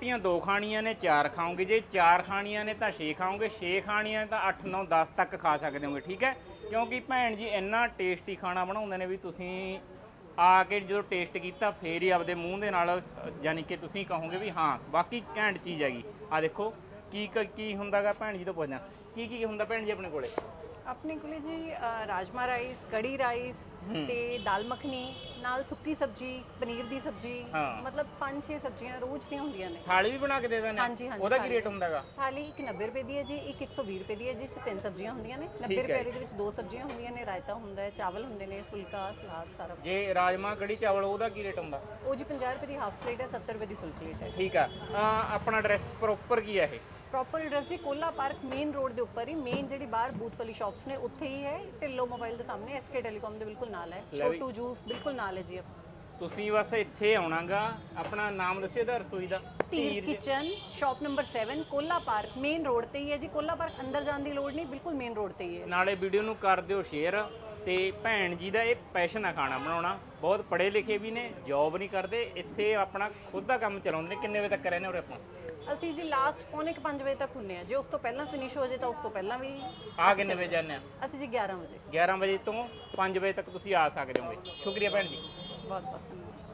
ਰੋਟੀਆਂ ਦੋ ਖਾਣੀਆਂ ਨੇ ਚਾਰ ਖਾਓਗੇ। ਜੇ ਚਾਰ ਖਾਣੀਆਂ ਨੇ ਤਾਂ 6 ਖਾਓਗੇ 6 ਖਾਣੀਆਂ ਨੇ ਤਾਂ 8 9 10 ਤੱਕ ਖਾ ਸਕਦੇ ਹੋਗੇ ਠੀਕ ਹੈ? ਕਿਉਂਕਿ ਭੈਣ ਜੀ ਇੰਨਾ ਟੇਸਟੀ ਖਾਣਾ ਬਣਾਉਂਦੇ ਨੇ ਵੀ ਤੁਸੀਂ ਆ ਕੇ ਜਦੋਂ ਟੇਸਟ ਕੀਤਾ ਫੇਰ ਹੀ ਆਪਦੇ ਮੂੰਹ ਦੇ ਨਾਲ ਅ, ਯਾਨੀ ਕਿ ਤੁਸੀਂ ਕਹੋਗੇ ਵੀ ਹਾਂ ਬਾਕੀ ਘੈਂਟ ਚੀਜ਼ ਹੈਗੀ। ਆ ਦੇਖੋ ਕੀ ਕ- ਕੀ ਹੁੰਦਾਗਾ ਭੈਣ ਜੀ ਤੋਂ ਪੁੱਛਣਾ ਕੀ ਕੀ ਹੁੰਦਾ ਭੈਣ ਜੀ ਆਪਣੇ ਕੋਲੇ? ਆਪਣੇ ਕੋਲੇ ਜੀ ਅ, ਰਾਜਮਾ ਰਾਈਸ ਕੜੀ ਰਾਈਸ ਤੇ ਦਾਲ ਮੱਖਣੀ ਨਾਲ ਸੁੱਕੀ ਸਬਜੀ ਪਨੀਰ ਦੀ ਸਬਜੀ ਹਾਂ। ਮਤਲਬ 5-6 ਸਬਜ਼ੀਆਂ ਰੋਜ਼ ਦੀਆਂ ਹੁੰਦੀਆਂ ਨੇ ਥਾਲੀ ਵੀ ਬਣਾ ਕੇ ਦੇ ਦਿੰਦੇ ਹਾਂਜੀ, ਹਾਂਜੀ, ਉਹਦਾ ਕੀ ਥਾਲੀ। ਰੇਟ ਹੁੰਦਾਗਾ ਥਾਲੀ ਇੱਕ 90 ਰੁਪਏ ਦੀ ਹੈ ਜੀ ਇੱਕ 120 ਰੁਪਏ ਦੀ ਹੈ ਜਿਸ 'ਚ ਤਿੰਨ ਸਬਜ਼ੀਆਂ ਹੁੰਦੀਆਂ ਨੇ 90 ਠੀਕ ਹੈ। ਰੁਪਏ ਦੇ ਵਿੱਚ ਦੋ ਸਬਜ਼ੀਆਂ ਹੁੰਦੀਆਂ ਨੇ ਰਾਇਤਾ ਹੁੰਦਾ ਹੈ ਚਾਵਲ ਹੁੰਦੇ ਨੇ ਫੁਲਕਾ ਸਲਾਦ ਸਾਰਾ ਕੁਛ। ਜੇ ਰਾਜਮਾ ਕੜੀ ਚਾਵਲ ਉਹਦਾ ਕੀ ਰੇਟ ਹੁੰਦਾ ਉਹ ਜੀ 50 ਰੁਪਏ ਦੀ ਹਾਫ ਪਲੇਟ ਹੈ 70 ਰੁਪਏ ਦੀ ਫੁੱਲ ਪਲੇਟ ਹੈ ਠੀਕ ਆ ਆਪਣਾ ਐਡਰੈਸ ਪ੍ਰੋਪਰ ਕੀ ਆ ਇਹ ਪ੍ਰੋਪਰ ਐਡਰੈਸ ਜੀ ਕੋਲਾ ਪਾਰਕ ਮੇਨ ਰੋਡ ਦੇ ਉੱਪਰ ਹੀ ਮੇਨ ਜਿਹੜੀ ਬਾਹਰ ਬੂਥ ਵਾਲੀ ਸ਼ਾਪਸ ਨੇ ਉੱਥੇ ਹੀ ਹੈ ਢਿੱਲੋ ਮੋਬਾਈਲ ਦੇ ਸਾਹਮਣੇ ਐਸਕੇ ਟੈਲੀਕਾਮ ਦੇ ਬਿਲਕੁਲ ਨਾਲ ਹੈ। ਲੈ ਵੀ। ਛੋਟੂ ਜੂਸ ਬਿਲਕੁਲ ਨਾਲ ਹੈ ਜੀ ਆਪਣਾ ਤੁਸੀਂ ਬਸ ਇੱਥੇ ਆਉਣਾਗਾ ਆਪਣਾ ਨਾਮ ਦੱਸਿਓ ਦਾ ਰਸੋਈ ਦਾ। Dhir kitchen shop number 7 Kola park main road ਤੇ ਹੀ ਹੈ ਜੀ। ਕੋਲਾ ਪਾਰਕ ਅੰਦਰ ਜਾਣ ਦੀ ਲੋੜ ਨਹੀਂ ਬਿਲਕੁਲ ਮੇਨ ਰੋਡ ਤੇ ਹੀ ਹੈ। ਨਾਲੇ ਵੀਡੀਓ ਨੂੰ ਕਰ ਦਿਓ ਸ਼ੇਅਰ ਤੇ ਭੈਣ ਜੀ ਦਾ ਇਹ ਪੈਸ਼ਨ ਆ ਖਾਣਾ ਬਣਾਉਣਾ। ਬਹੁਤ ਪੜ੍ਹੇ ਲਿਖੇ ਵੀ ਨੇ ਜੌਬ ਨਹੀਂ ਕਰਦੇ ਇੱਥੇ ਆਪਣਾ ਖੁਦ ਦਾ ਕੰਮ ਚਲਾਉਂਦੇ ਨੇ। ਕਿੰਨੇ ਵਜੇ ਤੱਕ ਰਹਿੰਦੇ ਉਰੇ ਆਪਾਂ? ਅਸੀਂ ਜੀ ਲਾਸਟ ਪੌਣੇ 5 ਵਜੇ ਤੱਕ ਹੁੰਨੇ ਆ ਜੇ ਉਸ ਤੋਂ ਪਹਿਲਾਂ ਫਿਨਿਸ਼ ਹੋ ਜੇ ਤਾਂ ਉਸ ਤੋਂ ਪਹਿਲਾਂ ਵੀ ਆ ਕਿੰਨੇ ਵਜੇ ਜਾਂਦੇ ਆ ਅਸੀਂ ਜੀ 11 ਵਜੇ। 11 ਵਜੇ ਤੋਂ 5 ਵਜੇ ਤੱਕ ਤੁਸੀਂ ਆ ਸਕਦੇ ਹੋਗੇ। ਸ਼ੁਕਰੀਆ ਭੈਣ ਜੀ। ਬਹੁਤ ਬਹੁਤ ਧੰਨਵਾਦ।